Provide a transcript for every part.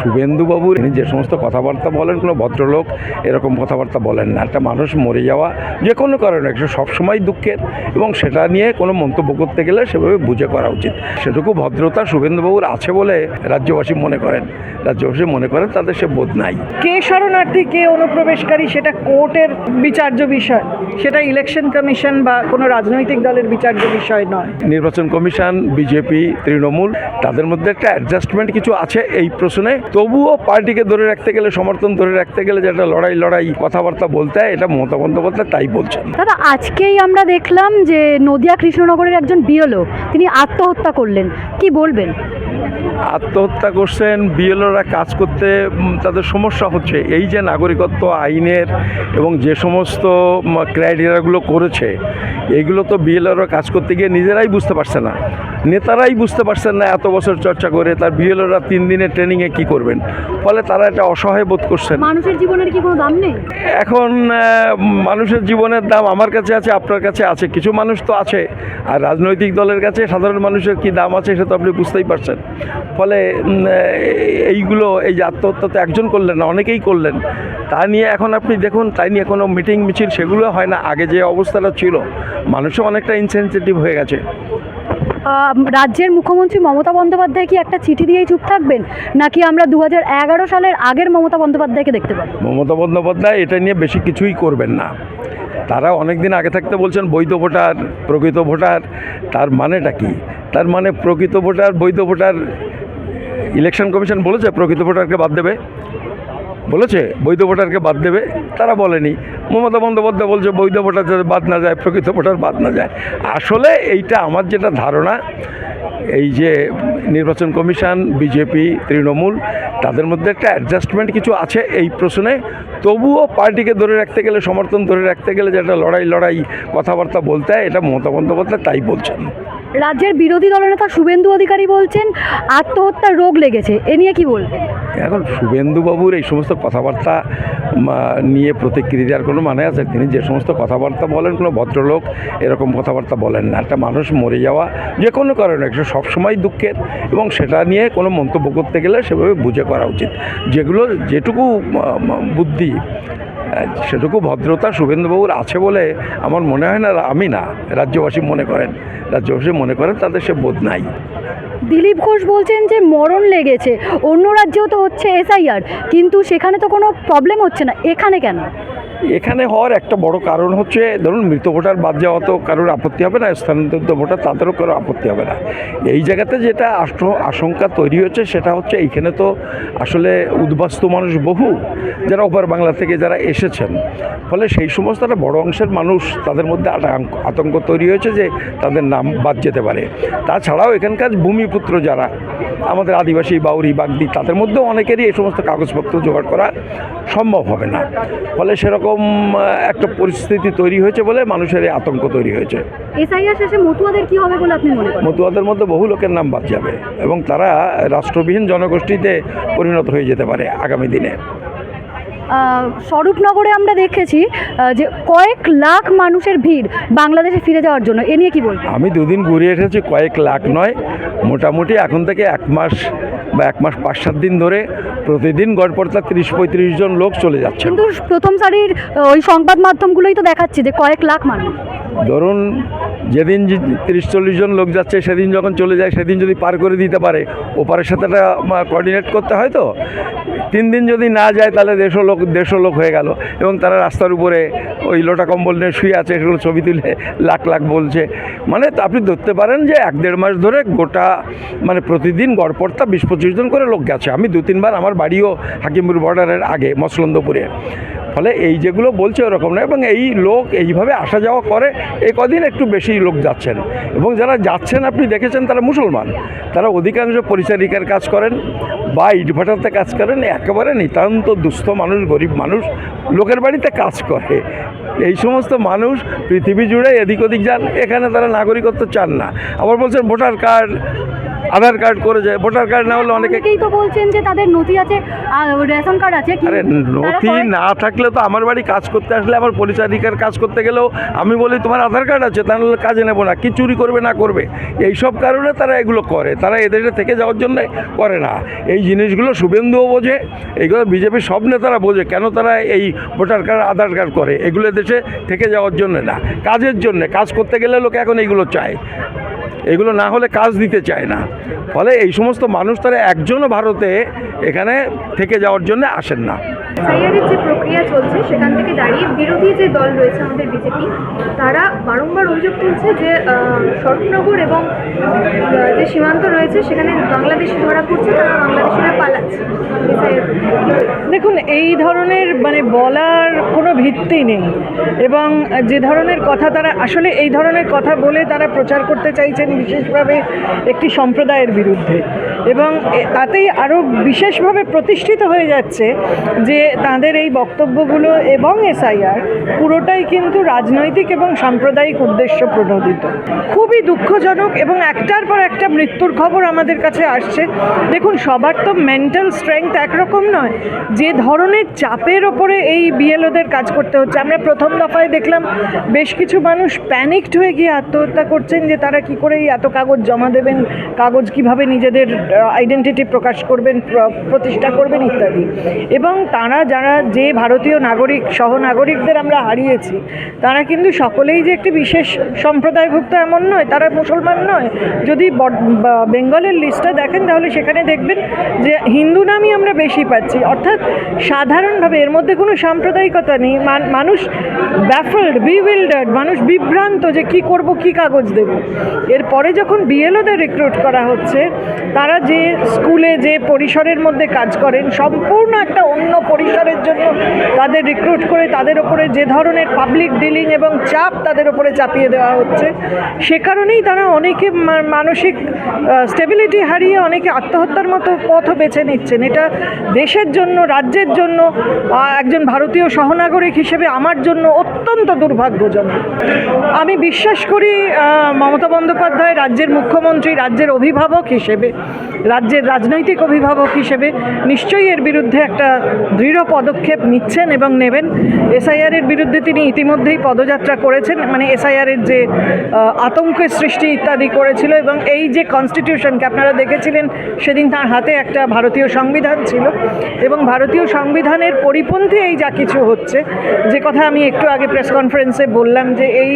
শুভেন্দুবাবুর ইনি যে সমস্ত কথাবার্তা বলেন কোনো ভদ্রলোক এরকম কথাবার্তা বলেন না। একটা মানুষ মরে যাওয়া যে কোনো কারণে একটা সবসময় দুঃখের এবং সেটা নিয়ে কোনো মন্তব্য করতে গেলে সেভাবে বুঝে করা উচিত। সেটুকু ভদ্রতা শুভেন্দুবাবুর আছে বলে রাজ্যবাসী মনে করেন। রাজ্যবাসী মনে করেন তাদের সে বোধ নাই। কে শরণার্থী কে অনুপ্রবেশকারী সেটা কোর্টের বিচার্য বিষয়। সেটা ইলেকশন কমিশন বা কোনো রাজনৈতিক দলের বিচার্য বিষয় নয়। নির্বাচন কমিশন বিজেপি তৃণমূল তাদের মধ্যে একটা অ্যাডজাস্টমেন্ট কিছু আছে এই প্রশ্নে। তবুও পার্টিকে ধরে রাখতে গেলে সমর্থন ধরে রাখতে গেলে যেটা লড়াই লড়াই কথাবার্তা বলতে হয় এটা মমতা বন্দ্যোপাধ্যায় তাই বলছেন। দাদা আজকেই আমরা দেখলাম যে নদিয়া কৃষ্ণনগরের একজন বিয়লো তিনি আত্মহত্যা করলেন। কি বলবেন? আত্মহত্যা করছেন বিএলওরা কাজ করতে তাদের সমস্যা হচ্ছে। এই যে নাগরিকত্ব আইনের এবং যে সমস্ত ক্রাইটেরিয়াগুলো করেছে এগুলো তো বিএলওরা কাজ করতে গিয়ে নিজেরাই বুঝতে পারছে না। নেতারাই বুঝতে পারছেন না এত বছর চর্চা করে তার বিএলওরা তিন দিনের ট্রেনিংয়ে কি করবেন। ফলে তারা এটা অসহায় বোধ করছেন। মানুষের জীবনের কি কোনো দাম নেই? এখন মানুষের জীবনের দাম আমার কাছে আছে আপনার কাছে আছে। কিছু মানুষ তো আছে আর রাজনৈতিক দলের কাছে সাধারণ মানুষের কি দাম আছে সেটা তো আপনি বুঝতেই পারছেন। ফলে এইগুলো এই যে আত্মহত্যা তো একজন করলেন না অনেকেই করলেন। তা নিয়ে এখন আপনি দেখুন তাই নিয়ে কোনো মিটিং মিছিল সেগুলো হয় না। আগে যে অবস্থাটা ছিল মানুষও অনেকটা ইনসেন্সিটিভ হয়ে গেছে। রাজ্যের মুখ্যমন্ত্রী মমতা বন্দ্যোপাধ্যায় কি একটা চিঠি দিয়েই চুপ থাকবেন? নাকি আমরা দু হাজার এগারো সালের আগের মমতা বন্দ্যোপাধ্যায়কে দেখতে পাবো? মমতা বন্দ্যোপাধ্যায় এটা নিয়ে বেশি কিছুই করবেন না। তারা অনেক দিন আগে থাকতে বলছেন বৈধ ভোটার, প্রকৃত ভোটার, তার মানেটা কি? তার মানে প্রকৃত ভোটার, বৈধ ভোটার, ইলেকশন কমিশন বলেছে প্রকৃত ভোটারকে বাদ দেবে। বলেছে, বৈধ ভোটারকে বাদ দেবে। তারা বলেনি। মমতা বন্দ্যোপাধ্যায় বলছে, বৈধ ভোটার যাতে বাদ না যায়, প্রকৃত ভোটার বাদ না যায়। আসলে এইটা আমার যেটা ধারণা, এই যে নির্বাচন কমিশন, বিজেপি, তৃণমূল, তাদের মধ্যে একটা অ্যাডজাস্টমেন্ট কিছু আছে এই প্রশ্নে। তবুও পার্টিকে ধরে রাখতে গেলে, সমর্থন ধরে রাখতে গেলে যেটা লড়াই লড়াই কথাবার্তা বলতে হয়, এটা মমতা বন্দ্যোপাধ্যায় তাই বলছেন। রাজ্যের বিরোধী দলনেতা শুভেন্দু অধিকারী বলছেন, আত্মহত্যার রোগ লেগেছে। এ নিয়ে কি বলবেন? এখন শুভেন্দুবাবুর এই সমস্ত কথাবার্তা নিয়ে প্রতিক্রিয়া দেওয়ার কোনো মানে আছে? তিনি যে সমস্ত কথাবার্তা বলেন, কোনো ভদ্রলোক এরকম কথাবার্তা বলেন না। একটা মানুষ মরে যাওয়া যে কোনো কারণে একটা সবসময় দুঃখের এবং সেটা নিয়ে কোনো মন্তব্য করতে গেলে সেভাবে বুঝে করা উচিত। যেগুলো, যেটুকু বুদ্ধি সেটুকু ভদ্রতা শুভেন্দুবাবুর আছে বলে আমার মনে হয় না, আমি না, রাজ্যবাসী মনে করেন। রাজ্যবাসী মনে করেন তাদের সে বোধ নাই। দিলীপ ঘোষ বলছেন যে মরণ লেগেছে, অন্য রাজ্যেও তো হচ্ছে এসআইআর, কিন্তু সেখানে তো কোনো প্রবলেম হচ্ছে না। এখানে কেন? এখানে হওয়ার একটা বড় কারণ হচ্ছে, ধরুন, মৃত ভোটার বাদ যাওয়া তো কারোর আপত্তি হবে না, স্থানান্তরিত ভোটার তাদেরও কারও আপত্তি হবে না। এই জায়গাতে যেটা আশঙ্কা তৈরি হচ্ছে সেটা হচ্ছে এইখানে তো আসলে উদ্বাস্তু মানুষ বহু, যারা ওপার বাংলা থেকে যারা এসেছেন। ফলে সেই সমস্ত একটা বড় অংশের মানুষ তাদের মধ্যে আতঙ্ক তৈরি হয়েছে যে তাদের নাম বাদ যেতে পারে। তাছাড়াও এখানকার ভূমিপুত্র যারা, আমাদের আদিবাসী বাউরি, বাগদি, তাদের মধ্যেও অনেকেরই এই সমস্ত কাগজপত্র জোগাড় করা সম্ভব হবে না। ফলে সেরকম আহ, একটা পরিস্থিতি তৈরি হয়েছে বলে মানুষের এই আতঙ্ক তৈরি হয়েছে। এসআইআর শেষে মতুয়াদের কি হবে বলে আপনি মনে করেন? মতুয়াদের মধ্যে বহু লোকের নাম বাদ যাবে এবং তারা রাষ্ট্রবিহীন জনগোষ্ঠীতে পরিণত হয়ে যেতে পারে আগামী দিনে। স্বরূপনগরে আমরা দেখেছি যে কয়েক লাখ মানুষের ভিড় বাংলাদেশে ফিরে যাওয়ার জন্য। এ নিয়ে কি বলবেন? আমি দুদিন ঘুরে এসেছি কয়েক লাখ নয় মোটামুটি এখন থেকে এক মাস বা এক মাস পাঁচ সাত দিন ধরে প্রতিদিন গড়পড়তা তিরিশ পঁয়ত্রিশ জন লোক চলে যাচ্ছে। কিন্তু প্রথম সারির ওই সংবাদ মাধ্যমগুলোই তো দেখাচ্ছে যে কয়েক লাখ মানুষ। ধরুন যেদিন তিরিশ চল্লিশ জন লোক যাচ্ছে, সেদিন যখন চলে যায়, সেদিন যদি পার করে দিতে পারে, ওপারের সাথে একটা কোঅর্ডিনেট করতে হয় তো? তিন দিন যদি না যায়, তাহলে দেড়শো লোক দেড়শো লোক হয়ে গেল। এবং তারা রাস্তার উপরে ওই লোটা কম্বল নিয়ে শুয়ে আছে, সেগুলো ছবি তুলে লাখ লাখ বলছে। মানে আপনি ধরতে পারেন যে, এক দেড় মাস ধরে গোটা মানে প্রতিদিন গড়পড়তা বিশ পঁচিশ জন করে লোক গেছে। আমি দু তিনবার আমার বাড়িও হাকিমপুর বর্ডারের আগে, মসলন্দপুরে। ফলে এই যেগুলো বলছে ওরকম না এবং এই লোক এইভাবে আসা যাওয়া করে এই কদিন একটু বেশি লোক যাচ্ছেন। এবং যারা যাচ্ছেন, আপনি দেখেছেন তারা মুসলমান। তারা অধিকাংশ পরিচারিকার কাজ করেন, বা ইটভাটাতে কাজ করেন, একেবারে নিতান্ত দুস্থ মানুষ, গরিব মানুষ, লোকের বাড়িতে কাজ করে। এই সমস্ত মানুষ পৃথিবী জুড়ে এদিক ওদিক যান, এখানে তারা নাগরিকত্ব চান না। আবার বলছেন ভোটার কার্ড আধার কার্ড করে যায় ভোটার কার্ড না হলে অনেকে অনেকেই তো বলছেন যে তাদের নথি আছে আর রেশন কার্ড আছে কি- আরে তারা নথি করে- না থাকলে তো আমার বাড়ি কাজ করতে আসলে আমার পরিচারিকার কাজ করতে গেলেও আমি বলি তোমার আধার কার্ড আছে তাহলে কাজে নেব না। কি চুরি করবে না করবে? এই সব কারণে তারা এগুলো করে। তারা এদেশে থেকে যাওয়ার জন্য করে না। এই জিনিসগুলো শুভেন্দুও বোঝে এইগুলো বিজেপির সব নেতারা বোঝে কেন তারা এই ভোটার কার্ড আধার কার্ড করে? এগুলো দেশে থেকে যাওয়ার জন্য না। কাজের জন্য কাজ করতে গেলে লোক এখন এইগুলো চায়। এগুলো না হলে কাজ দিতে চায় না। ফলে এই সমস্ত মানুষ তারা একজনও ভারতে এখানে থেকে যাওয়ার জন্য আসেন না। এসআইআরের যে প্রক্রিয়া চলছে, সেখান থেকে দাঁড়িয়ে বিরোধী যে দল রয়েছে আমাদের বিজেপি, তারা বারংবার অভিযোগ তুলছে যে শরৎনগর এবং যে সীমান্ত রয়েছে, সেখানে বাংলাদেশি ধরা পড়ছে, তারা বাংলাদেশিরা পালাচ্ছে দেখুন, এই ধরনের মানে বলার কোনো ভিত্তি নেই। এবং যে ধরনের কথা তারা, আসলে এই ধরনের কথা বলে তারা প্রচার করতে চাইছেন বিশেষভাবে একটি সম্প্রদায়ের বিরুদ্ধে। এবং তাতেই আরও বিশেষভাবে প্রতিষ্ঠিত হয়ে যাচ্ছে যে তাদের এই বক্তব্যগুলো এবং এসআইআর পুরোটাই কিন্তু রাজনৈতিক এবং সাম্প্রদায়িক উদ্দেশ্য প্রণোদিত। খুবই দুঃখজনক এবং একটার পর একটা মৃত্যুর খবর আমাদের কাছে আসছে। দেখুন, সবার তো মেন্টাল স্ট্রেংথ একরকম নয়। যে ধরনের চাপের ওপরে এই বিএলওদের কাজ করতে হচ্ছে। আমরা প্রথম দফায় দেখলাম বেশ কিছু মানুষ প্যানিকড হয়ে গিয়ে আত্মহত্যা করছেন যে তারা কি করে এত কাগজ জমা দেবেন, কাগজ কীভাবে নিজেদের আইডেন্টিটি প্রকাশ করবেন প্রতিষ্ঠা করবেন, ইত্যাদি। এবং তারা যারা যে ভারতীয় নাগরিক, সহ নাগরিকদের আমরা হারিয়েছি, তারা কিন্তু সকলেই যে একটি বিশেষ সম্প্রদায়ভুক্ত এমন নয়, তারা মুসলমান নয়। যদি বেঙ্গলের লিস্টটা দেখেন, তাহলে সেখানে দেখবেন যে হিন্দু নামই আমরা বেশি পাচ্ছি। অর্থাৎ সাধারণভাবে এর মধ্যে কোনো সাম্প্রদায়িকতা নেই। মানুষ ব্যাফল্ড বিউইল্ডার্ড মানুষ বিভ্রান্ত যে কি করব, কি কাগজ দেব। এরপরে যখন বিএলওদের রিক্রুট করা হচ্ছে, তারা যে স্কুলে, যে পরিসরের মধ্যে কাজ করেন, সম্পূর্ণ একটা অন্য পরিসরের জন্য তাদের রিক্রুট করে তাদের ওপরে যে ধরনের পাবলিক ডিলিং এবং চাপ তাদের ওপরে চাপিয়ে দেওয়া হচ্ছে, সে কারণেই তারা অনেকে মানসিক স্টেবিলিটি হারিয়ে অনেকে আত্মহত্যার মতো পথও বেছে নিচ্ছেন। এটা দেশের জন্য, রাজ্যের জন্য একজন ভারতীয় সহনাগরিক হিসেবে আমার জন্য অত্যন্ত দুর্ভাগ্যজনক। আমি বিশ্বাস করি মমতা বন্দ্যোপাধ্যায় রাজ্যের মুখ্যমন্ত্রী, রাজ্যের অভিভাবক হিসেবে, রাজ্যের রাজনৈতিক অভিভাবক হিসেবে নিশ্চয়ই এর বিরুদ্ধে একটা দৃঢ় পদক্ষেপ নিচ্ছেন এবং নেবেন। এসআইআরের বিরুদ্ধে তিনি ইতিমধ্যেই পদযাত্রা করেছেন। মানে এসআইআরের যে আতঙ্কের সৃষ্টি ইত্যাদি করেছিল এবং এই যে কনস্টিটিউশনকে আপনারা দেখেছিলেন, সেদিন তার হাতে একটা ভারতীয় সংবিধান ছিল এবং ভারতীয় সংবিধানের পরিপন্থী এই যা কিছু হচ্ছে, যে কথা আমি একটু আগে প্রেস কনফারেন্সে বললাম যে এই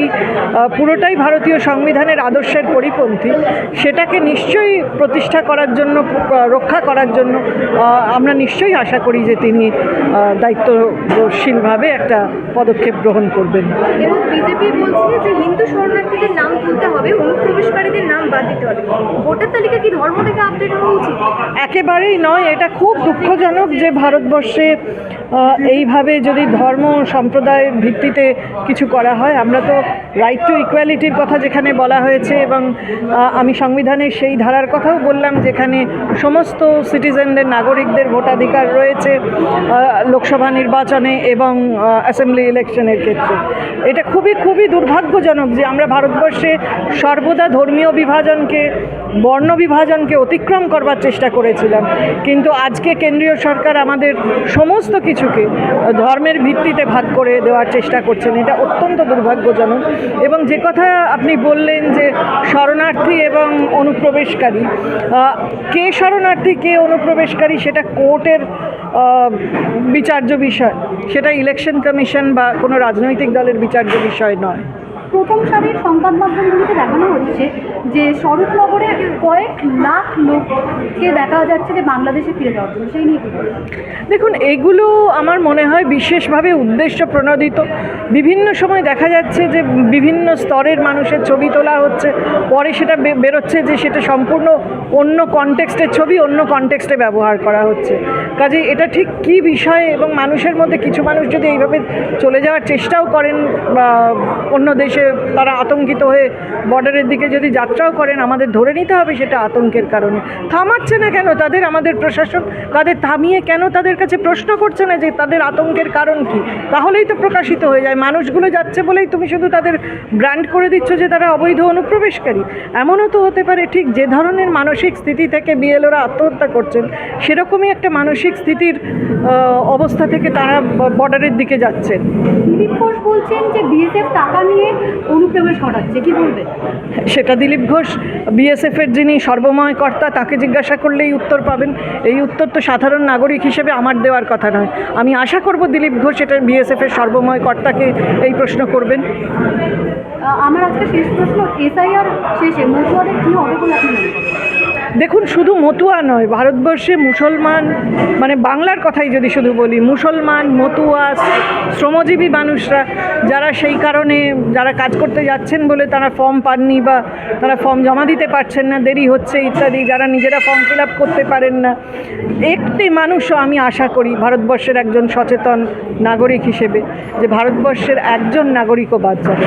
পুরোটাই ভারতীয় সংবিধানের আদর্শের পরিপন্থী। সেটাকে নিশ্চয়ই প্রতিষ্ঠা করার জন্য রক্ষা করার জন্য আমরা নিশ্চয়ই আশা করি যে তিনি দায়িত্বশীলভাবে একটা পদক্ষেপ গ্রহণ করবেন। এবং বিজেপি বলছে যে হিন্দু শরণার্থীদের নাম তুলতে হবে অনুপ্রবেশকারীদের নাম বাদ দিতে হবে। ভোটার তালিকা কি ধর্ম থেকে আপডেট হওয়া উচিত? একেবারেই নয় এটা খুব দুঃখজনক যে ভারতবর্ষে এইভাবে যদি ধর্ম সম্প্রদায়ের ভিত্তিতে কিছু করা হয়, আমরা তো রাইট টু ইকুয়ালিটির কথা যেখানে বলা হয়েছে এবং আমি সংবিধানের সেই ধারার কথাও বললাম যেখানে সমস্ত সিটিজেনদের নাগরিকদের ভোটাধিকার রয়েছে লোকসভা নির্বাচনে এবং অ্যাসেম্বলি ইলেকশনের ক্ষেত্রে। এটা খুবই খুবই দুর্ভাগ্যজনক যে আমরা ভারতবর্ষে সর্বদা ধর্মীয় বিভাজনকে, বর্ণ বিভাজনকে অতিক্রম করবার চেষ্টা করেছিলাম। কিন্তু আজকে কেন্দ্রীয় সরকার আমাদের সমস্ত কিছুকে ধর্মের ভিত্তিতে ভাগ করে দেওয়ার চেষ্টা করছেন, এটা অত্যন্ত দুর্ভাগ্যজনক। এবং যে কথা আপনি বললেন যে শরণার্থী এবং অনুপ্রবেশকারী কে শরণার্থী, কে অনুপ্রবেশকারী সেটা কোর্টের বিচার্য বিষয়, সেটা ইলেকশন কমিশন বা কোনো রাজনৈতিক দলের বিচার্য বিষয় নয়। প্রথম সারির সংবাদ মাধ্যমগুলিতে দেখানো হচ্ছে যে স্বরূপনগরে কয়েক লাখ লোককে দেখা যাচ্ছে যে বাংলাদেশে ফিরে যাওয়ার জন্য। সেই নিয়ে দেখুন, এগুলো আমার মনে হয় বিশেষভাবে উদ্দেশ্য প্রণোদিত। বিভিন্ন সময় দেখা যাচ্ছে যে বিভিন্ন স্তরের মানুষের ছবি তোলা হচ্ছে। পরে সেটা বেরোচ্ছে যে সেটা সম্পূর্ণ অন্য কনটেক্সটের ছবি, অন্য কনটেক্সটে ব্যবহার করা হচ্ছে। কাজে এটা ঠিক কী বিষয় এবং মানুষের মধ্যে কিছু মানুষ যদি এইভাবে চলে যাওয়ার চেষ্টাও করেন বা অন্য দেশে তারা আতঙ্কিত হয়ে বর্ডারের দিকে যদি যাত্রাও করেন, আমাদের ধরে নিতে হবে সেটা আতঙ্কের কারণে। থামাচ্ছে না কেন তাদের, আমাদের প্রশাসন তাদের থামিয়ে কেন তাদের কাছে প্রশ্ন করছে না যে তাদের আতঙ্কের কারণ কি? তাহলেই তো প্রকাশিত হয়ে যায়। মানুষগুলো যাচ্ছে বলেই তুমি শুধু তাদের ব্র্যান্ড করে দিচ্ছ যে তারা অবৈধ অনুপ্রবেশকারী। এমনও তো হতে পারে ঠিক যে ধরনের মানসিক স্থিতি থেকে বিএলওরা আত্মহত্যা করছেন, সেরকমই একটা মানসিক স্থিতির অবস্থা থেকে তারা বর্ডারের দিকে যাচ্ছেন। দিলীপ ঘোষ বলছেন যে বিএসএফ টাকা নিয়ে অনুপ্রবেশ ঘটাচ্ছে কি বলবে সেটা দিলীপ ঘোষ বিএসএফের যিনি সর্বময় কর্তা তাকে জিজ্ঞাসা করলেই উত্তর পাবেন। এই উত্তর তো সাধারণ নাগরিক হিসেবে আমার দেওয়ার কথা নয়। আমি আশা করব দিলীপ ঘোষ এটা বিএসএফের সর্বময় কর্তাকে এই প্রশ্ন করবেন। আমার আজকে শেষ প্রশ্ন এসআইআর শেষে মতুয়াদের কী হবে বলে আপনি দেখুন, শুধু মতুয়া নয়, ভারতবর্ষে মুসলমান মানে বাংলার কথাই যদি শুধু বলি, মুসলমান, মতুয়া, শ্রমজীবী মানুষরা, যারা সেই কারণে যারা কাজ করতে যাচ্ছেন বলে তারা ফর্ম পাননি বা তারা ফর্ম জমা দিতে পারছেন না, দেরি হচ্ছে ইত্যাদি, যারা নিজেরা ফর্ম ফিল আপ করতে পারেন না একটি মানুষও আমি আশা করি ভারতবর্ষের একজন সচেতন নাগরিক হিসেবে, যে ভারতবর্ষের একজন নাগরিকও বাদ যাবে।